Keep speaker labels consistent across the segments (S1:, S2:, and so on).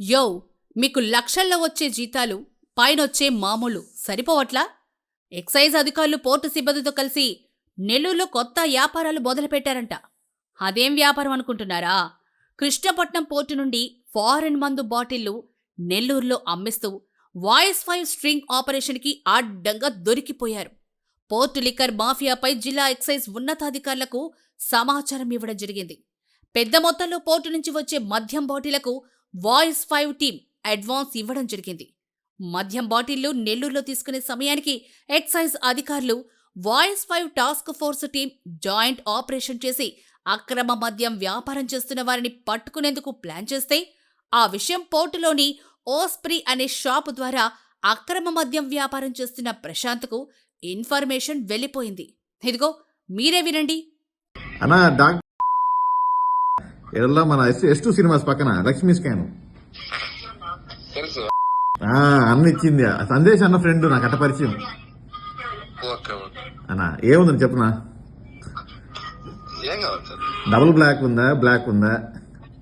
S1: యో మీకు లక్షల్లో వచ్చే జీతాలు పైనొచ్చే మామూలు. సరిపోవట్లా? ఎక్సైజ్ అధికారులు పోర్టు సిబ్బందితో కలిసి నెల్లూరులో కొత్త వ్యాపారాలు మొదలుపెట్టారంట. అదేం వ్యాపారం అనుకుంటున్నారా? కృష్ణపట్నం పోర్టు నుండి ఫారెన్ మందు బాటిళ్ళు నెల్లూరులో అమ్మిస్తూ వాయిస్ ఫైవ్ స్ట్రింగ్ ఆపరేషన్కి అడ్డంగా దొరికిపోయారు. పోర్టు లిక్కర్ మాఫియాపై జిల్లా ఎక్సైజ్ ఉన్నతాధికారులకు సమాచారం ఇవ్వడం జరిగింది. పెద్ద మొత్తంలో పోర్టు నుంచి వచ్చే మద్యం బాటిలకు వాయిస్ ఫైవ్ టీం అడ్వాన్స్ ఇవ్వడం జరిగింది. మద్యం బాటిళ్ళు నెల్లూరులో తీసుకునే సమయానికి ఎక్సైజ్ అధికారులు Voice Five task force team joint operation చేసి అక్రమ మద్యం వ్యాపారం చేస్తున్న వారిని పట్టుకునేందుకు ప్లాన్ చేస్తే ఆ విషయం పోర్టులోని ఓస్ప్రీ అనే షాపు ద్వారా అక్రమ మద్యం వ్యాపారం చేస్తున్న ప్రశాంత్కు ఇన్ఫర్మేషన్ వెళ్ళిపోయింది. ఇదిగో మీరే వినండి.
S2: అన్నా ఎడల్లో మన ఎస్ ఎస్ టూ సినిమాస్ పక్కన లక్ష్మీ స్కాన్.
S3: తెలుసు
S2: ఆ, అన్న ఇచ్చింది. సందేశ్ అన్న ఫ్రెండ్ నాకు అట్ట పరిచయం. అన్న ఏముందని చెప్పనా? డబుల్ బ్లాక్ ఉందా? బ్లాక్ ఉందా?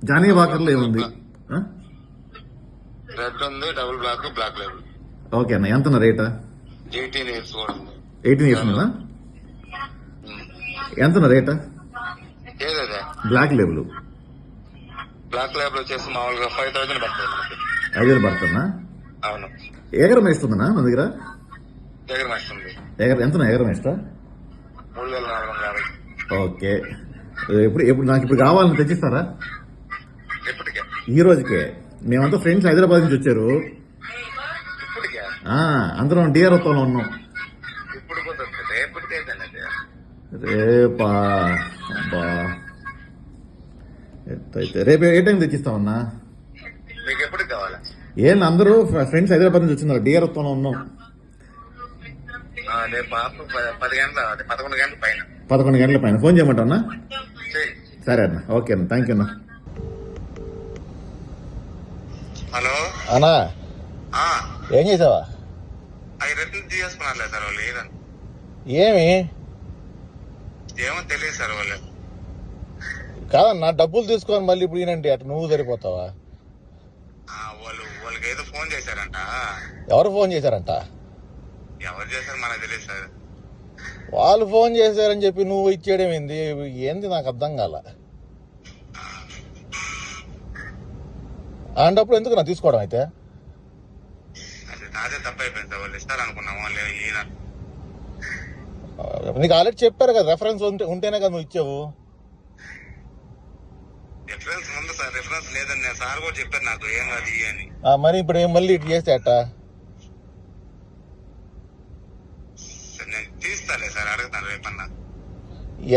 S2: జానీ వాకర్లో ఏముంది? ఆ?
S3: రెడ్ ఉంది double black black label.
S2: Okay అన్న ఎంత రేటా?
S3: ఎయిటీన్ ఇయర్స్
S2: ఎయిటీన్ ఇయర్స్ ఉందా? ఎంత రేటా? Black label.
S3: బ్లాక్ లేబుల్ వచ్చేసి మామూలుగా ఫైవ్ థౌసండ్ పడుతుంది మనకి.
S2: ఐదు వేలు పడుతుందా?
S3: అవును.
S2: ఎగరం వేస్తుందన్నా మన దగ్గర?
S3: దగ్గర
S2: ఎగర ఎంత ఎగరం వేస్తా?
S3: మూడు వేల నాలుగు వందల యాభై.
S2: ఓకే. ఎప్పుడు ఎప్పుడు నాకు ఇప్పుడు కావాలని తెచ్చిస్తారా?
S3: ఇప్పటికే.
S2: ఈ రోజుకే. మేమంతా ఫ్రెండ్స్ హైదరాబాద్ నుంచి వచ్చారు.
S3: ఇప్పటికే?
S2: ఆ, అందరం డిఆర్లో ఉన్నాం.
S3: ఇప్పుడు కుదరదు రేపటికైతేనండి
S2: రేపా అబ్బా. ఎట్టయితే రేపు ఏ టైం తెచ్చిస్తామన్నా
S3: మీకు ఎప్పటికి కావాలి?
S2: ఏం అందరూ ఫ్రెండ్స్ హైదరాబాద్ నుంచి వచ్చినారు డిఆర్లో ఉన్నాం
S3: రేపు పది గంటల పదకొండు గంటల పైన.
S2: పదకొండు గంటల పైన. ఫోన్ చేయమంటావన్నా. సరే అన్న. ఓకే అన్న. థ్యాంక్ యూ అన్న.
S3: హలో?
S2: అన్నా. ఏం చేసావా?
S3: అవి రిటర్న్ తీసుకున్నారు సార్ వాళ్ళు
S2: ఏమి?
S3: ఏమో తెలియదు సార్ వాళ్ళు
S2: కాదన్నా డబ్బులు తీసుకొని మళ్ళీ ఇప్పుడు ఈయనండి అటు నువ్వు సరిపోతావా?
S3: వాళ్ళు వాళ్ళకి ఏదో ఫోన్ చేశారంట.
S2: ఎవరు ఫోన్ చేశారంట?
S3: ఎవరు చేశారు మనకు తెలియదు సార్.
S2: వాళ్ళు ఫోన్ చేశారని చెప్పి నువ్వు ఇచ్చేయడం ఏంది? ఏంది నాకు అర్థం కాల. అంటప్పుడు ఎందుకు నా తీసుకోవడం అయితే?
S3: అది సార్. వాళ్ళు ఈయన
S2: నీకు ఆల్రెడీ చెప్పారు కదా రెఫరెన్స్ ఉంటే ఉంటేనే కదా నువ్వు ఇచ్చావు.
S3: రిఫరెన్స్ ఉంది సార్ రిఫరెన్స్ లేదని నేను సార్ కూడా చెప్పారు నాకు ఏం కాదు అని.
S2: ఆ, మరి ఇప్పుడు ఏం మళ్ళీ ఇటు చేస్తే అట్ట?
S3: సరే, నేను తీస్తాలే సార్ అడుగుతాను రేపన్నా.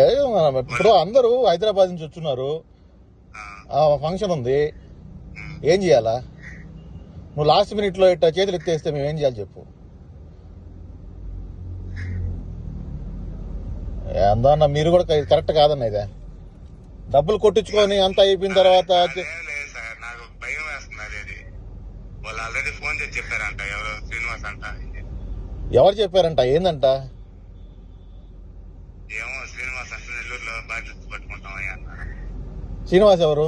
S2: ఏదో మనం ఇప్పుడు అందరూ హైదరాబాద్ నుంచి వచ్చున్నారు.
S3: ఆ,
S2: ఆ ఫంక్షన్ ఉంది. ఏం చేయాలా? నువ్వు లాస్ట్ మినిట్లో ఇట్లా చేతులు ఎత్తేస్తే మేము ఏం చేయాలి చెప్పు. ఏందో అన్న మీరు కూడా కరెక్ట్ కాదన్న ఇదే. డబ్బులు కొట్టించుకొని అంతా అయిపోయిన తర్వాత
S3: నాకు భయం అది వాళ్ళు ఆల్రెడీ ఫోన్ చేసి చెప్పారంట ఎవరు? శ్రీనివాస్ అంట.
S2: ఎవరు చెప్పారంట? ఏందంట?
S3: ఏమో శ్రీనివాస్ అంటే నెల్లూరులో
S2: శ్రీనివాస్ ఎవరు?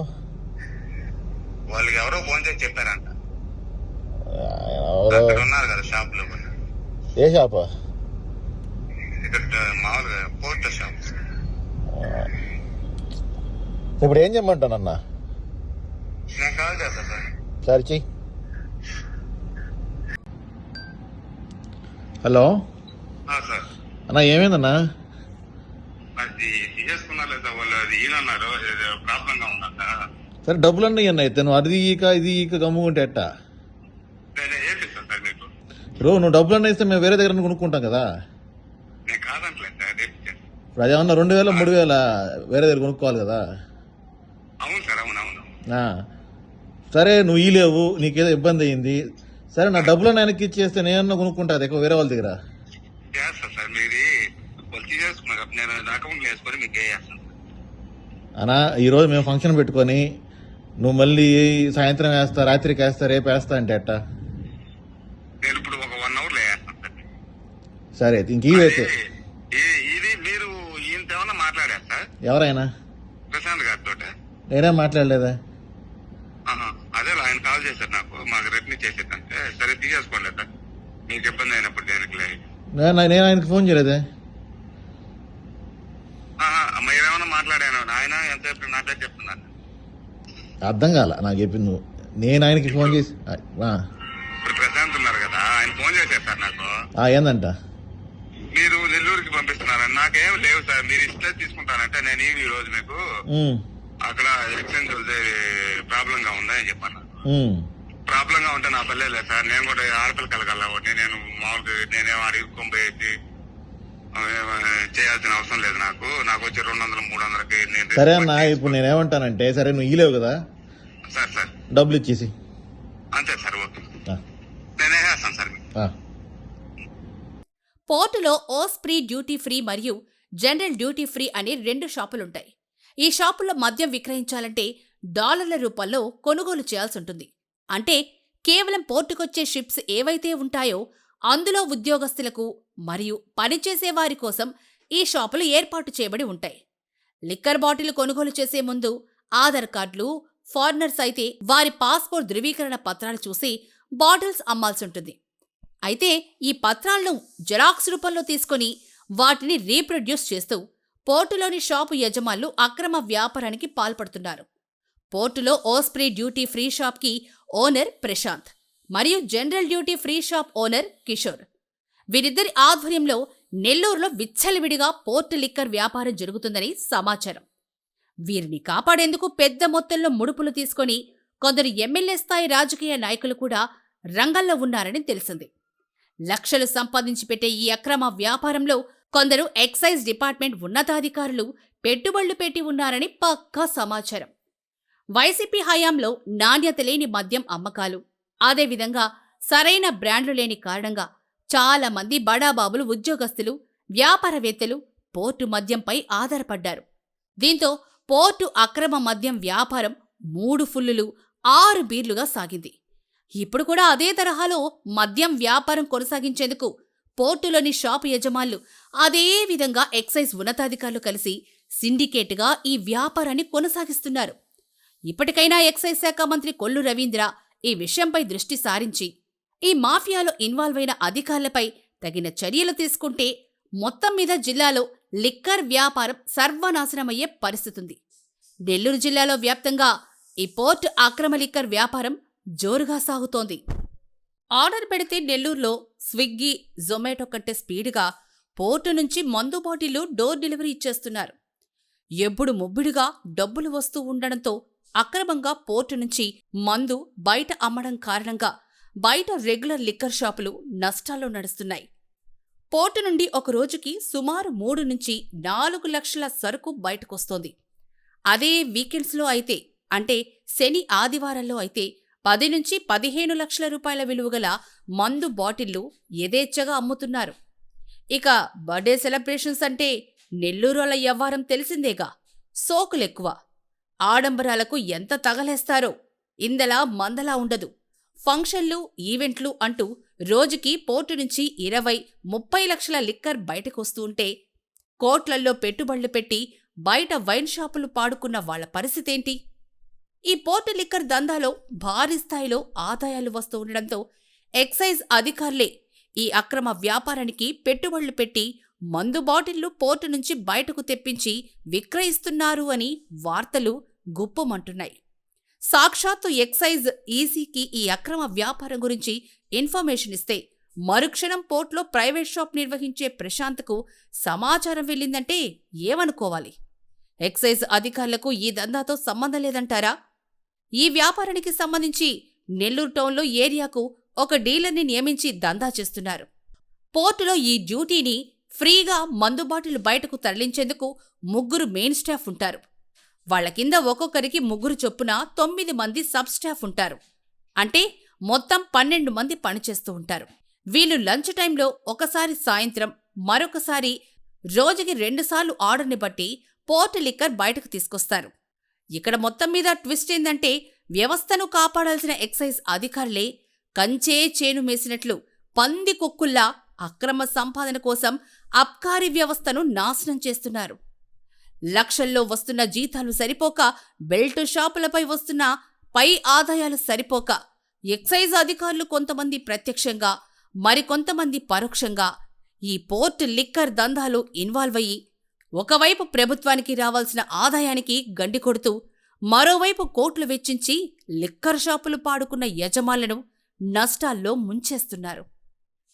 S3: వాళ్ళకి ఎవరో ఫోన్ చేసి చెప్పారంట? అక్కడ ఉన్నారు కదా షాప్లో.
S2: ఏ షాప్?
S3: ఇక్కడ మామూలుగా పోర్ట్ షాప్.
S2: ఇప్పుడు ఏం చేయమంటానన్నా
S3: నేను కాల్ చేస్తా సార్.
S2: సరే చెయ్యి. హలో? అన్న ఏమైందన్నా? సరే డబ్బులన్నీ ఇవ్వండి అయితే. నువ్వు అది ఈక ఇది ఈక గమ్ముకుంటే ఎట్టా? రో నువ్వు డబ్బులన్నీ ఇస్తే మేము వేరే దగ్గర కొనుక్కుంటాం కదా. ఇప్పుడు అదేమన్నా రెండు వేల మూడు వేల వేరే దగ్గర కొనుక్కోవాలి కదా
S3: అవును సార్ అవును అవును
S2: ఆ. సరే నువ్వు లేవు నీకేదో ఇబ్బంది అయింది. సరే నా డబ్బులను వెనక్కి ఇచ్చేస్తే నేను కొనుక్కుంటా అది ఎక్కువ వేరే వాళ్ళ దగ్గర. అనా ఈరోజు మేము ఫంక్షన్ పెట్టుకొని నువ్వు మళ్ళీ సాయంత్రం వేస్తా రాత్రికి వేస్తా రేపు వేస్తా అంటే అట్టా
S3: నేను ఇప్పుడు ఒక వన్ అవర్లో వేస్తాను సార్.
S2: ఇంక ఇవైతే ఎవరైనా?
S3: ప్రశాంత్ గారితో
S2: నేనేం మాట్లాడలేదా?
S3: కాల్ చేశారు నాకు మాకు రిటర్న్ చేసేదంటే సరే. తీసేసుకోండి సార్. మీకు ఇబ్బంది అయినప్పుడు దేనికి లేదు
S2: నేను నేను ఆయనకి ఫోన్ చేయలేదే?
S3: మీరేమన్నా మాట్లాడాను. ఆయన ఎంతసేపు నాకే చెప్తున్నాను.
S2: అర్థం కాల నాకు చెప్పింది నువ్వు. నేను ఆయనకి ఫోన్ చేసి
S3: ఇప్పుడు ప్రశాంత్ ఉన్నారు కదా ఆయన ఫోన్ చేశారు సార్ నాకు.
S2: ఏందంట?
S3: మీరు నెల్లూరుకి పంపిస్తున్నారని. నాకేం లేవు సార్ మీరు ఇస్తే తీసుకుంటానంటే నేను ఈ రోజు మీకు అక్కడ ఎక్స్చేంజ్ ప్రాబ్లం గా ఉందా అని చెప్పాను. ప్రాబ్లం గా ఉంటే నా పల్లె లేదు సార్. నేను కూడా ఆడపిల్ల కలగల ఒకటి నేను మామూలుగా నేనేం అడుగుకొని పోయేసి చేయాల్సిన అవసరం లేదు నాకు. నాకు వచ్చి రెండు వందలు మూడు వందలకి నేను
S2: సరే అన్న ఇప్పుడు నేనేమంటానంటే సరే నువ్వు ఇలేవు కదా?
S3: Sir sir.
S2: డబ్బులు ఇచ్చేసి.
S3: అంతే సార్ ఓకే. నేనే వేస్తాను సార్.
S1: పోర్టులో ఓస్ప్రీ డ్యూటీ ఫ్రీ మరియు జనరల్ డ్యూటీ ఫ్రీ అనే రెండు షాపులుంటాయి. ఈ షాపుల్లో మద్యం విక్రయించాలంటే డాలర్ల రూపంలో కొనుగోలు చేయాల్సి ఉంటుంది అంటే కేవలం పోర్టుకొచ్చే షిప్స్ ఏవైతే ఉంటాయో అందులో ఉద్యోగస్తులకు మరియు పనిచేసేవారి కోసం ఈ షాపులు ఏర్పాటు చేయబడి ఉంటాయి. లిక్కర్ బాటిల్ కొనుగోలు చేసే ముందు ఆధార్ కార్డులు ఫారినర్స్ అయితే వారి పాస్పోర్ట్ ధృవీకరణ పత్రాలు చూసి బాటిల్స్ అమ్మాల్సి ఉంటుంది అయితే ఈ పత్రాలను జెరాక్స్ రూపంలో తీసుకొని వాటిని రీప్రొడ్యూస్ చేస్తూ పోర్టులోని షాపు యజమానులు అక్రమ వ్యాపారానికి పాల్పడుతున్నారు. పోర్టులో ఓస్ప్రీ డ్యూటీ ఫ్రీ షాప్కి ఓనర్ ప్రశాంత్ మరియు general duty free shop owner Kishore. వీరిద్దరి ఆధ్వర్యంలో నెల్లూరులో విచ్చలవిడిగా పోర్టు లిక్కర్ వ్యాపారం జరుగుతుందని సమాచారం. వీరిని కాపాడేందుకు పెద్ద మొత్తంలో ముడుపులు తీసుకొని కొందరు ఎమ్మెల్యే స్థాయి రాజకీయ నాయకులు కూడా రంగంలో ఉన్నారని తెలిసింది. లక్షలు సంపాదించి పెట్టే ఈ అక్రమ వ్యాపారంలో కొందరు ఎక్సైజ్ డిపార్ట్మెంట్ ఉన్నతాధికారులు పెట్టుబడులు పెట్టి ఉన్నారని పక్కా సమాచారం. వైసీపీ హయాంలో నాణ్యత లేని మద్యం అమ్మకాలు. అదేవిధంగా సరైన బ్రాండ్లు లేని కారణంగా చాలా మంది బడాబాబులు ఉద్యోగస్తులు వ్యాపారవేత్తలు పోర్టు మద్యంపై ఆధారపడ్డారు. దీంతో పోర్టు అక్రమ మద్యం వ్యాపారం మూడు ఫుల్లులు ఆరు బీర్లుగా సాగింది. ఇప్పుడు కూడా అదే తరహాలో మద్యం వ్యాపారం కొనసాగించేందుకు పోర్టులోని షాపు యజమానులు అదే విధంగా ఎక్సైజ్ ఉన్నతాధికారులు కలిసి సిండికేట్గా ఈ వ్యాపారాన్ని కొనసాగిస్తున్నారు. ఇప్పటికైనా ఎక్సైజ్ శాఖ మంత్రి కొల్లు రవీంద్ర ఈ విషయంపై దృష్టి సారించి ఈ మాఫియాలో ఇన్వాల్వ్ అయిన అధికారులపై తగిన చర్యలు తీసుకుంటే మొత్తం మీద జిల్లాలో లిక్కర్ వ్యాపారం సర్వనాశనమయ్యే పరిస్థితుంది. నెల్లూరు జిల్లాలో వ్యాప్తంగా ఈ పోర్ట్ అక్రమ లిక్కర్ వ్యాపారం జోరుగా సాగుతోంది. ఆర్డర్ పెడితే నెల్లూరులో స్విగ్గీ జొమాటో కంటే స్పీడ్గా పోర్టు నుంచి మందు బాటిళ్ళు డోర్ డెలివరీ ఇచ్చేస్తున్నారు. ఎప్పుడు ముబ్బిడిగా డబ్బులు వస్తూ ఉండడంతో అక్రమంగా పోర్టు నుంచి మందు బయట అమ్మడం కారణంగా బయట రెగ్యులర్ లిక్కర్ షాపులు నష్టాల్లో నడుస్తున్నాయి. పోర్టు నుండి ఒక రోజుకి సుమారు మూడు నుంచి నాలుగు లక్షల సరుకు బయటకొస్తోంది. అదే వీకెండ్స్లో అయితే అంటే శని ఆదివారాల్లో అయితే పది నుంచి పదిహేను లక్షల రూపాయల విలువగల మందు బాటిళ్ళు యథేచ్ఛగా అమ్ముతున్నారు. ఇక బర్త్డే సెలబ్రేషన్స్ అంటే నెల్లూరుల వ్యవహారం తెలిసిందేగా సోకులెక్కువ. ఆడంబరాలకు ఎంత తగలేస్తారో. ఇందలా మందలా ఉండదు. ఫంక్షన్లు ఈవెంట్లు అంటూ రోజుకి పోర్టు నుంచి ఇరవై ముప్పై లక్షల లిక్కర్ బయటకొస్తుంటే కోట్లల్లో పెట్టుబడులు పెట్టి బయట వైన్ షాపులు పాడుకున్న వాళ్ళ పరిస్థితేంటి? ఈ పోర్టు లిక్కర్ దందాలో భారీ స్థాయిలో ఆదాయాలు వస్తూ ఉండడంతో ఎక్సైజ్ అధికారులే ఈ అక్రమ వ్యాపారానికి పెట్టుబడులు పెట్టి మందు బాటిళ్ళు పోర్టు నుంచి బయటకు తెప్పించి విక్రయిస్తున్నారు అని వార్తలు గుప్పమంటున్నాయి. సాక్షాత్తు ఎక్సైజ్ ఈసీకి ఈ అక్రమ వ్యాపారం గురించి ఇన్ఫర్మేషన్ ఇస్తే మరుక్షణం పోర్ట్లో ప్రైవేట్ షాప్ నిర్వహించే ప్రశాంత్కు సమాచారం వెళ్ళిందంటే ఏమనుకోవాలి? ఎక్సైజ్ అధికారులకు ఈ దందాతో సంబంధం లేదంటారా? ఈ వ్యాపారానికి సంబంధించి నెల్లూరు టౌన్లో ఏరియాకు ఒక డీలర్ని నియమించి దందా చేస్తున్నారు. పోర్టులో ఈ డ్యూటీని ఫ్రీగా మందుబాటిలు బయటకు తరలించేందుకు ముగ్గురు మెయిన్ స్టాఫ్ ఉంటారు. వాళ్ళ కింద ఒక్కొక్కరికి ముగ్గురు చొప్పున తొమ్మిది మంది సబ్ స్టాఫ్ ఉంటారు. అంటే మొత్తం పన్నెండు మంది పనిచేస్తూ ఉంటారు. వీళ్ళు లంచ్ టైంలో ఒకసారి సాయంత్రం మరొకసారి రోజుకి రెండుసార్లు ఆర్డర్ని బట్టి పోర్ట్ లిక్కర్ బయటకు తీసుకొస్తారు. ఇక్కడ మొత్తం మీద ట్విస్ట్ ఏందంటే వ్యవస్థను కాపాడాల్సిన ఎక్సైజ్ అధికారులే కంచే చేను మేసినట్లు పంది కుక్కుల్లా అక్రమ సంపాదన కోసం అబ్కారీ వ్యవస్థను నాశనం చేస్తున్నారు. లక్షల్లో వస్తున్న జీతాలు సరిపోక బెల్ట్ షాపులపై వస్తున్న పై ఆదాయాలు సరిపోక ఎక్సైజ్ అధికారులు కొంతమంది ప్రత్యక్షంగా మరికొంతమంది పరోక్షంగా ఈ పోర్ట్ లిక్కర్ దందాలు ఇన్వాల్వ్ అయ్యి ఒకవైపు ప్రభుత్వానికి రావాల్సిన ఆదాయానికి గండి కొడుతూ మరోవైపు కోట్లు వెచ్చించి లిక్కర్ షాపులు పాడుకున్న యజమానులను నష్టాల్లో ముంచేస్తున్నారు.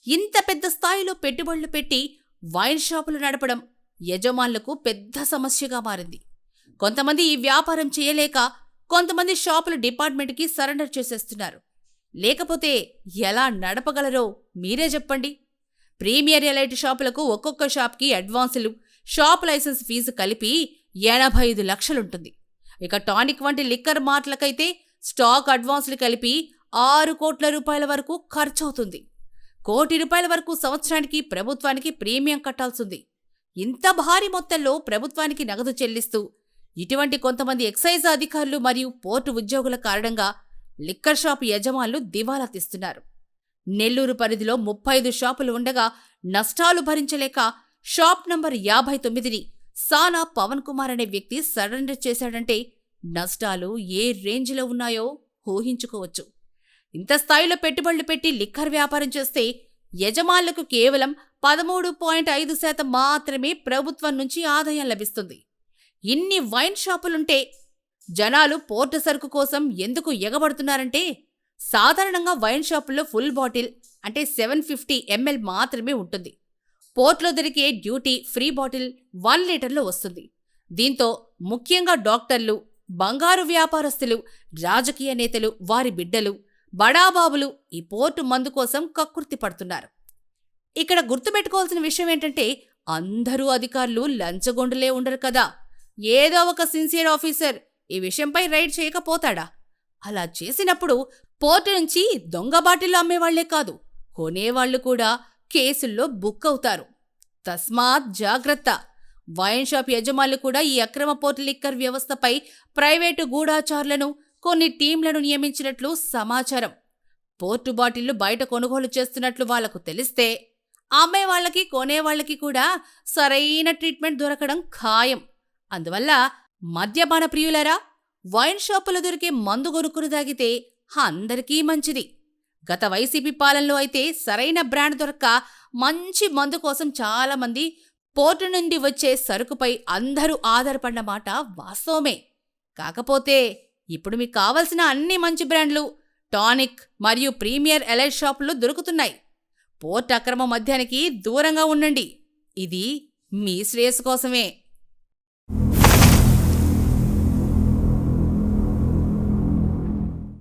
S1: ఇంత పెద్ద స్థాయిలో పెట్టుబడులు పెట్టి వైన్ షాపులు నడపడం యజమానులకు పెద్ద సమస్యగా మారింది. కొంతమంది ఈ వ్యాపారం చేయలేక కొంతమంది షాపుల డిపార్ట్మెంట్కి సరెండర్ చేసేస్తున్నారు. లేకపోతే ఎలా నడపగలరో మీరే చెప్పండి. ప్రీమియర్ ఎలైట్ షాపులకు ఒక్కొక్క షాప్కి అడ్వాన్సులు షాప్ లైసెన్స్ ఫీజు కలిపి ఎనభై ఐదు లక్షలుంటుంది. ఇక టానిక్ వంటి లిక్కర్ మార్ట్లకైతే స్టాక్ అడ్వాన్సులు కలిపి ఆరు కోట్ల రూపాయల వరకు ఖర్చవుతుంది. కోటి రూపాయల వరకు సంవత్సరానికి ప్రభుత్వానికి ప్రీమియం కట్టాల్సింది. ఇంత భారీ మొత్తంలో ప్రభుత్వానికి నగదు చెల్లిస్తూ ఇటువంటి కొంతమంది ఎక్సైజ్ అధికారులు మరియు పోర్టు ఉద్యోగుల కారణంగా లిక్కర్ షాపు యజమానులు దివాలా తీస్తున్నారు. నెల్లూరు పరిధిలో ముప్పై ఐదు షాపులు ఉండగా నష్టాలు భరించలేక షాప్ నంబర్ యాభై తొమ్మిదిని సానా పవన్ కుమార్ అనే వ్యక్తి సరెండర్ చేశాడంటే నష్టాలు ఏ రేంజ్లో ఉన్నాయో ఊహించుకోవచ్చు. ఇంత స్థాయిలో పెట్టుబడులు పెట్టి లిక్కర్ వ్యాపారం చేస్తే యజమానులకు కేవలం పదమూడు పాయింట్ ఐదు శాతం మాత్రమే ప్రభుత్వం నుంచి ఆదాయం లభిస్తుంది. ఇన్ని వైన్ షాపులుంటే జనాలు పోర్ట్ సరుకు కోసం ఎందుకు ఎగబడుతున్నారంటే సాధారణంగా వైన్ షాపుల్లో ఫుల్ బాటిల్ అంటే సెవెన్ ఫిఫ్టీ ఎంఎల్ మాత్రమే ఉంటుంది. పోర్ట్లో దొరికే డ్యూటీ ఫ్రీ బాటిల్ వన్ లీటర్లో వస్తుంది. దీంతో ముఖ్యంగా డాక్టర్లు బంగారు వ్యాపారస్తులు రాజకీయ నేతలు వారి బిడ్డలు బడాబాబులు ఈ పోర్టు మందు కోసం కక్కుర్తి పడుతున్నారు. ఇక్కడ గుర్తుపెట్టుకోవాల్సిన విషయం ఏంటంటే అందరూ అధికారులు లంచగొండులే ఉండరు కదా. ఏదో ఒక సిన్సియర్ ఆఫీసర్ ఈ విషయంపై రైడ్ చేయకపోతాడా? అలా చేసినప్పుడు పోర్టు నుంచి దొంగ బాటిల్లో అమ్మేవాళ్ళే కాదు కొనేవాళ్ళు కూడా కేసుల్లో బుక్ అవుతారు. తస్మాత్ జాగ్రత్త. వైన్ షాప్ యజమానులు కూడా ఈ అక్రమ పోర్టు లిక్కర్ వ్యవస్థపై ప్రైవేటు గూఢాచారులను కొన్ని టీంలను నియమించినట్లు సమాచారం. పోర్టు బాటిళ్ళు బయట కొనుగోలు చేస్తున్నట్లు వాళ్ళకు తెలిస్తే అమ్మే వాళ్ళకి కొనేవాళ్ళకి కూడా సరైన ట్రీట్మెంట్ దొరకడం ఖాయం. అందువల్ల మద్యపాన ప్రియులరా వైన్ షాపులో దొరికే మందు కొనుక్కుని తాగితే అందరికీ మంచిది. గత వైసీపీ పాలనలో అయితే సరైన బ్రాండ్ దొరక్క మంచి మందు కోసం చాలామంది పోర్టు నుండి వచ్చే సరుకుపై అందరూ ఆధారపడిన మాట వాస్తవమే. కాకపోతే ఇప్పుడు మీకు కావలసిన అన్ని మంచి బ్రాండ్లు టానిక్ మరియు ప్రీమియర్ ఎలైట్ షాపులు దొరుకుతున్నాయి. పోర్ట్ అక్రమ మద్యానికి దూరంగా ఉండండి. ఇది మీ శ్రేయస్సు కోసమే.